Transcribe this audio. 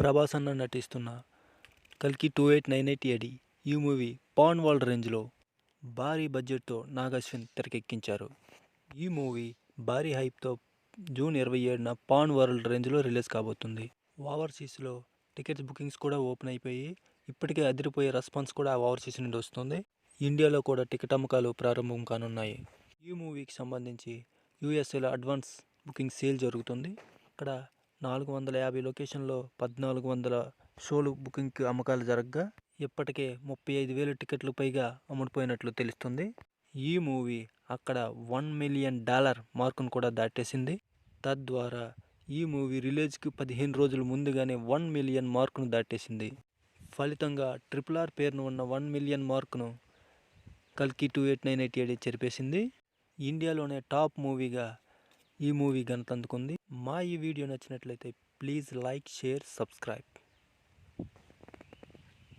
ప్రభాస్ అన్న నటిస్తున్న కల్కి two eight nine eight AD ఈ మూవీ పాన్ వరల్డ్ రేంజ్లో భారీ బడ్జెట్తో నాగ్ అశ్విన్ తెరకెక్కించారు. ఈ మూవీ భారీ హైప్తో జూన్ ఇరవై ఏడున పాన్ వరల్డ్ రేంజ్లో రిలీజ్ కాబోతుంది. ఓవర్సీస్లో టికెట్స్ బుకింగ్స్ కూడా ఓపెన్ అయిపోయి ఇప్పటికే అదిరిపోయే రెస్పాన్స్ కూడా ఆ ఓవర్సీస్ నుండి వస్తుంది. ఇండియాలో కూడా టికెట్ అమ్మకాలు ప్రారంభం కానున్నాయి. ఈ మూవీకి సంబంధించి యూఎస్ఏలో అడ్వాన్స్ బుకింగ్ సేల్ జరుగుతుంది. ఇక్కడ నాలుగు వందల యాభై లొకేషన్లో పద్నాలుగు వందల షోలు బుకింగ్కి అమ్మకాలు జరగగా ఇప్పటికే ముప్పై ఐదు వేల టికెట్లు పైగా అమ్ముడుపోయినట్లు తెలుస్తుంది. ఈ మూవీ అక్కడ వన్ మిలియన్ డాలర్ మార్కును కూడా దాటేసింది. తద్వారా ఈ మూవీ రిలీజ్కి పదిహేను రోజుల ముందుగానే వన్ మిలియన్ మార్కును దాటేసింది. ఫలితంగా ట్రిపుల్ ఆర్ పేరును ఉన్న వన్ మిలియన్ మార్కును కల్కి two eight nine eight AD చెరిపేసింది. ఇండియాలోనే టాప్ మూవీగా ఈ మూవీ ఘనత అందుకుంది మా ఈ వీడియో నచ్చినట్లయితే ప్లీజ్ లైక్ షేర్ సబ్స్క్రైబ్.